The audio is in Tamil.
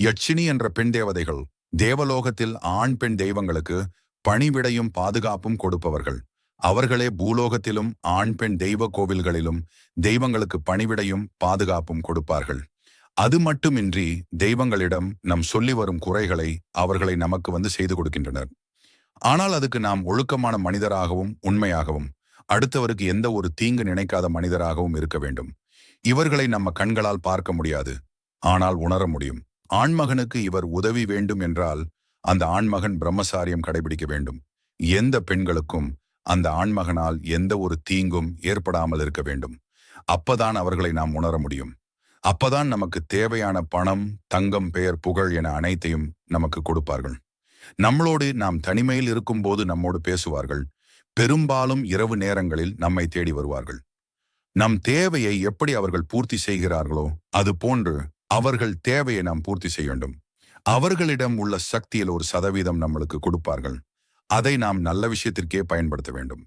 யட்சினி என்ற பெண் தேவதைகள் தேவலோகத்தில் ஆண் பெண் தெய்வங்களுக்கு பணிவிடையும் பாதுகாப்பும் கொடுப்பவர்கள். அவர்களே பூலோகத்திலும் ஆண் பெண் தெய்வ கோவில்களிலும் தெய்வங்களுக்கு பணிவிடையும் பாதுகாப்பும் கொடுப்பார்கள். அது மட்டுமின்றி தெய்வங்களிடம் நம் சொல்லி வரும் குறைகளை அவர்களை நமக்கு வந்து செய்து கொடுக்கின்றனர். ஆனால் அதுக்கு நாம் ஒழுக்கமான மனிதராகவும் உண்மையாகவும் அடுத்தவருக்கு எந்த ஒரு தீங்கு நினைக்காத மனிதராகவும் இருக்க வேண்டும். இவர்களை நம்ம கண்களால் பார்க்க முடியாது. ஆனால் உணர முடியும். ஆண்மகனுக்கு இவர் உதவி வேண்டும் என்றால் அந்த ஆண்மகன் பிரம்மசாரியம் கடைபிடிக்க வேண்டும். எந்த பெண்களுக்கும் அந்த ஆண்மகனால் எந்த ஒரு தீங்கும் ஏற்படாமல் இருக்க வேண்டும். அப்பதான் அவர்களை நாம் உணர முடியும். அப்பதான் நமக்கு தேவையான பணம் தங்கம் பெயர் புகழ் என அனைத்தையும் நமக்கு கொடுப்பார்கள். நம்மளோடு நாம் தனிமையில் இருக்கும்போது நம்மோடு பேசுவார்கள். பெரும்பாலும் இரவு நேரங்களில் நம்மை தேடி வருவார்கள். நம் தேவையை எப்படி அவர்கள் பூர்த்தி செய்கிறார்களோ அது போன்று அவர்கள் தேவையை நாம் பூர்த்தி செய்ய வேண்டும். அவர்களிடம் உள்ள சக்தியில் ஒரு சதவீதம் நம்மளுக்கு கொடுப்பார்கள். அதை நாம் நல்ல விஷயத்திற்கே பயன்படுத்த வேண்டும்.